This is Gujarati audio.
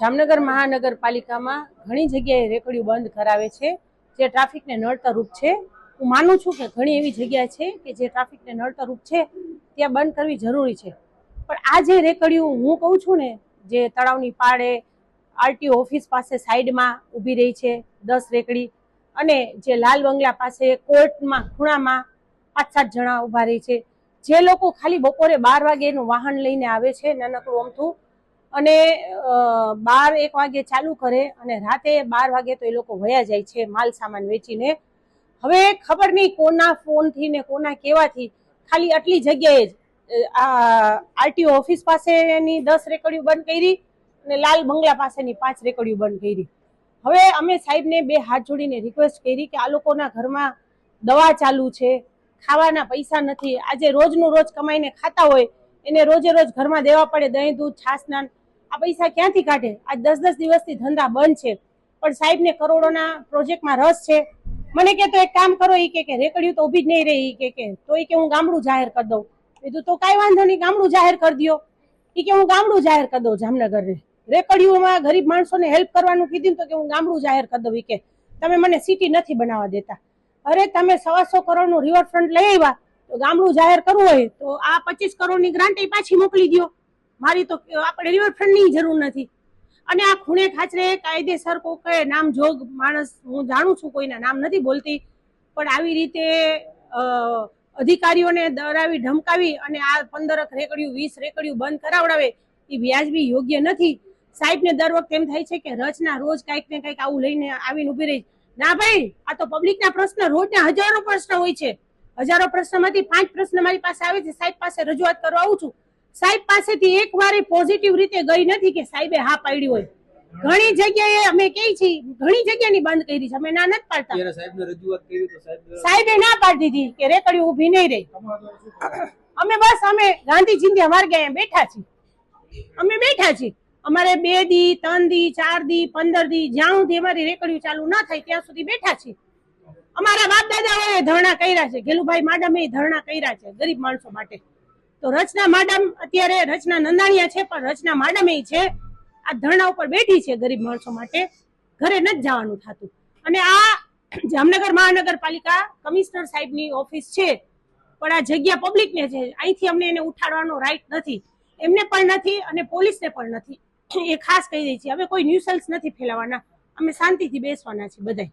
જામનગર મહાનગરપાલિકામાં ઘણી જગ્યાએ રેકડીઓ બંધ કરાવે છે, જે ટ્રાફિકને નડતરરૂપ છે. હું માનું છું કે ઘણી એવી જગ્યા છે કે જે ટ્રાફિકને નડતરરૂપ છે, ત્યાં બંધ કરવી જરૂરી છે. પણ આ જે રેકડીઓ હું કહું છું ને, જે તળાવની પાળે આરટીઓ ઓફિસ પાસે સાઈડમાં ઊભી રહી છે, દસ રેકડી, અને જે લાલ બંગલા પાસે કોર્ટમાં, ખૂણામાં પાંચ સાત જણા ઊભા રહી છે. જે લોકો ખાલી બપોરે બાર વાગે એનું વાહન લઈને આવે છે, નાનકડું અમથું અને બાર એક વાગે ચાલુ કરે અને રાતે બાર વાગે તો એ લોકો વયા જાય છે માલ સામાન વેચીને. હવે ખબર નહીં કોના ફોનથી ને કોના કેવાથી. ખાલી આટલી જગ્યાએ જ આ આરટીઓ ઓફિસ પાસેની દસ રેકડીઓ બંધ કરી અને લાલ બંગલા પાસેની પાંચ રેકડીઓ બંધ કરી. હવે અમે સાહેબને બે હાથ જોડીને રિક્વેસ્ટ કરી કે આ લોકોના ઘરમાં દવા ચાલુ છે, ખાવાના પૈસા નથી. આજે રોજનું રોજ કમાઈને ખાતા હોય, એને રોજે રોજ ઘરમાં દેવા પડે દહીં, દૂધ છાસના આ પૈસા ક્યાંથી કાઢે? આજ દસ દસ દિવસથી ધંધા બંધ છે. પણ સાહેબને કરોડોના પ્રોજેક્ટમાં રસ છે. મને કે તો એક કામ કરો એ કે રેકડીઓ તો ઊભી જ નહીં રહી કે કે, તો એ કે હું ગામડું જાહેર કરી દઉં. કીધું, તો કાંઈ વાંધો નહીં, ગામડું જાહેર કરી દ્યો. એ કે હું ગામડું જાહેર કરી દઉં જામનગરને. રેકડીઓમાં ગરીબ માણસોને હેલ્પ કરવાનું કીધું તો કે હું ગામડું જાહેર કરી દઉં એ કે. તમે મને સિટી નથી બનાવવા દેતા. અરે, તમે સવાસો કરોડનું રિવરફ્રન્ટ લઈ આવ્યા, તો ગામડું જાહેર કરવું હોય, તો આ પચીસ કરોડની ગ્રાન્ટ એ પાછી મોકલી દ્યો. મારી તો આપણે રિવરફ્રન્ટની જરૂર નથી. અને આ ખૂણે ખાચરે કાયદેસર કોઈ નામ જોગ માણસ, હું જાણું છું કોઈના નામ નથી બોલતી, પણ આવી રીતે અધિકારીઓને ડરાવી ઢમકાવી અને આ પંદરક રેકડીયું, વીસ રેકડિયું બંધ કરાવડાવે, એ વ્યાજબી યોગ્ય નથી. સાહેબને દર વખતે એમ થાય છે કે રચના રોજ કાંઈક ને કાંઈક આવું લઈને આવીને ઊભી રહી. ના ભાઈ, આ તો પબ્લિકના પ્રશ્ન, રોજના હજારો પ્રશ્ન હોય છે. હજારો પ્રશ્નમાંથી પાંચ પ્રશ્ન મારી પાસે આવે છે. સાહેબ પાસે રજૂઆત કરવા આવું છું. સાહેબ પાસેથી એક વાર પોઝિટિવ રીતે ગઈ નથી કે સાહેબે હા પાડી હોય. ઘણી જગ્યાએ અમે કહી છીએ ઘણી જગ્યાની બંધ કરી છે અમે ના નથી પાડતા. સાહેબ ના પાડી દીધી કે રેકડી ઊભી નહીં રહી. અમે બસ અમે ગાંધી ચિંધ્યા માર્ગે અહીંયા બેઠા છીએ. અમે બેઠા છીએ. અમારે બે દી ત્રણ દી ચાર દી પંદર દી જ્યાં સુધી અમારી રેકડીઓ ચાલુ ના થાય ત્યાં સુધી બેઠા છીએ. અમારા બાપ દાદાઓએ ધરણા કર્યા છે. ગેલુભાઈ માડમે ધરણા કર્યા છે ગરીબ માણસો માટે. તો રચના માડમ અત્યારે રચના નંદાણીયા છે, પણ રચના માડમે છે, આ ધરણા ઉપર બેઠી છે ગરીબ માણસો માટે. ઘરે નથી જવાનું થતું. અને આ જામનગર મહાનગરપાલિકા કમિશનર સાહેબની ઓફિસ છે, પણ આ જગ્યા પબ્લિકને છે, અહીંથી અમને એને ઉઠાડવાનો રાઈટ નથી. એમને પણ નથી અને પોલીસને પણ નથી. એ ખાસ કહી દઈ છે, હવે કોઈ ન્યુસન્સ નથી ફેલાવાના. અમે શાંતિથી બેસવાના છીએ બધાય.